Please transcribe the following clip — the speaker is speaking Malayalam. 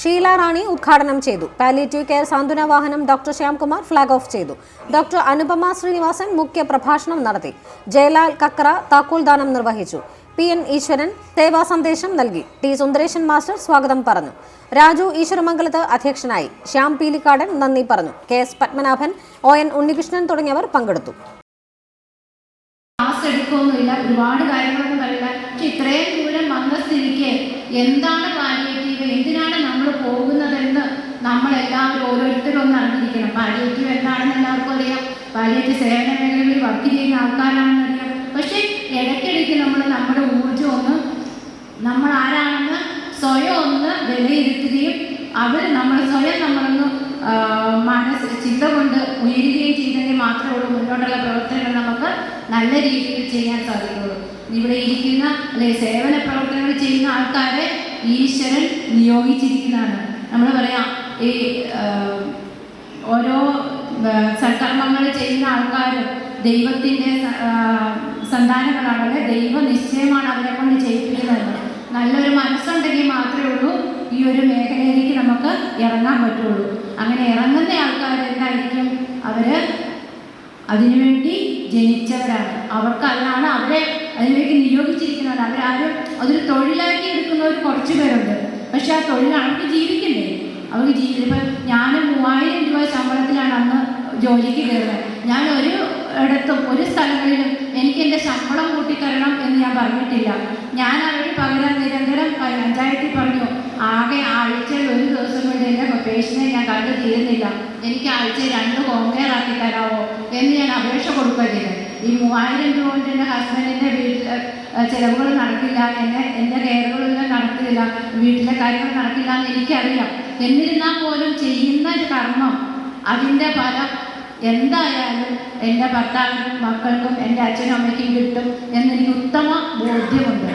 ഷീല റാണി ഉദ്ഘാടനം ചെയ്തു. പാലിയേറ്റീവ് കെയർ സാന്ത്വന വാഹനം ഡോക്ടർ ശ്യാംകുമാർ ഫ്ളാഗ് ഓഫ് ചെയ്തു. ഡോക്ടർ അനുപമ ശ്രീനിവാസൻ മുഖ്യ പ്രഭാഷണം നടത്തി. ജയലാൽ കക്കറ താക്കോൽദാനം നിർവഹിച്ചു. പി എൻ ഈശ്വരൻ സേവാ സന്ദേശം നൽകി. ടി സുന്ദരേശൻ മാസ്റ്റർ സ്വാഗതം പറഞ്ഞു. രാജു ഈശ്വരമംഗലത്ത് അധ്യക്ഷനായി. ശ്യാം പീലിക്കാടൻ നന്ദി പറഞ്ഞു. K S Padmanabhan O N Unnikrishnan തുടങ്ങിയവർ പങ്കെടുത്തു. ക്ലാസ് എടുക്കുകയൊന്നുമില്ല ഒരുപാട് കാര്യങ്ങളൊന്നും പക്ഷെ ഇത്രയും ദൂരം വന്ന സ്ഥിതിക്ക് എന്താണ് പാലിയേറ്റീവ് എന്തിനാണ് നമ്മൾ പോകുന്നതെന്ന് നമ്മളെല്ലാവരും ഓരോരുത്തരും ഒന്ന് അറിഞ്ഞിരിക്കണം. പാലിയേറ്റീവ് എന്താണെന്ന് എല്ലാവർക്കും അറിയാം. പാലിയേറ്റീവ് സേവന മേഖലകളിൽ വർക്ക് ചെയ്യുന്ന ആൾക്കാരാണെന്ന് അറിയാം. പക്ഷെ ഇടയ്ക്കിടയ്ക്ക് നമ്മൾ നമ്മുടെ ഊർജം ഒന്ന് നമ്മൾ ആരാണെന്ന് സ്വയം ഒന്ന് വിലയിരുത്തുകയും അവർ നമ്മൾ സ്വയം നമ്മളൊന്ന് മനസ്സ് ചിന്ത കൊണ്ട് ഉയരുകയും ചെയ്തെങ്കിൽ മാത്രമേ ഉള്ളൂ മുന്നോട്ടുള്ള പ്രവർത്തനങ്ങൾ നമുക്ക് നല്ല രീതിയിൽ ചെയ്യാൻ സാധിക്കുള്ളൂ ഇവിടെ ഇരിക്കുന്ന അല്ലെങ്കിൽ സേവന പ്രവർത്തനങ്ങൾ ചെയ്യുന്ന ആൾക്കാരെ ഈശ്വരൻ നിയോഗിച്ചിരിക്കുന്നതാണ്. നമ്മൾ പറയാം ഈ ഓരോ സൽക്കർമ്മങ്ങൾ ചെയ്യുന്ന ആൾക്കാരും ദൈവത്തിന്റെ സന്താനങ്ങളാണ് അല്ലെ ദൈവ നിശ്ചയമാണ് അവരെ കൊണ്ട് ചെയ്യിപ്പിക്കുന്നത്. നല്ലൊരു മനസ്സുണ്ടെങ്കിൽ മാത്രമേ ഉള്ളൂ ഈ ഒരു മേഖലയിലേക്ക് നമുക്ക് ഇറങ്ങാൻ പറ്റുള്ളൂ. അങ്ങനെ ഇറങ്ങുന്ന ആൾക്കാർ എന്തായിരിക്കും? അവർ അതിനുവേണ്ടി ജനിച്ചവരാണ്. അവർക്ക് അതിനാണ് അവരെ അതിലേക്ക് നിയോഗിച്ചിരിക്കുന്നവർ അവരാരും അതൊരു തൊഴിലാക്കി എടുക്കുന്നവർ കുറച്ച് പേരുണ്ട്. പക്ഷെ ആ തൊഴിൽ അവർക്ക് ജീവിക്കണ്ടേ? അവർക്ക് ജീവിതം ഇപ്പം ഞാൻ മൂവായിരം രൂപ ശമ്പളത്തിലാണ് അന്ന് ജോലിക്ക് കയറുന്നത്. ഞാൻ ഒരു ഇടത്തും ഒരു സ്ഥലങ്ങളിലും എനിക്ക് എന്റെ ശമ്പളം കൂട്ടിത്തരണം എന്ന് ഞാൻ പറഞ്ഞിട്ടില്ല. ഞാൻ അവർ പകരം നിരന്തരം പഞ്ചായത്തിൽ പറഞ്ഞു ആകെ ആഴ്ചയിൽ ഒരു ദിവസം കൊണ്ട് എന്റെ പേഷ്യനെ ഞാൻ കണ്ടു തീരുന്നില്ല. എനിക്ക് ആഴ്ചയിൽ രണ്ട് കോമ്പയർ ആക്കി തരാമോ എന്ന് ഞാൻ അപേക്ഷ കൊടുക്കുക ചെയ്തത് ഈ മൂവായിരം രൂപ കൊണ്ട് എന്റെ ഹസ്ബൻഡിന്റെ വീട്ടിൽ ചിലവുകൾ നടക്കില്ല എന്നെ എന്റെ കെയറുകളൊന്നും നടക്കില്ല വീട്ടിലെ കാര്യങ്ങൾ നടക്കില്ല എന്ന് എനിക്കറിയാം. എന്നിരുന്നാൽ പോലും ചെയ്യുന്ന കർമ്മം അതിന്റെ ഫലം എന്തായാലും എന്റെ ഭർത്താവിനും മക്കൾക്കും എന്റെ അച്ഛനും അമ്മയ്ക്കും കിട്ടും എന്നെനിക്ക് ഉത്തമ ബോധ്യമുണ്ട്.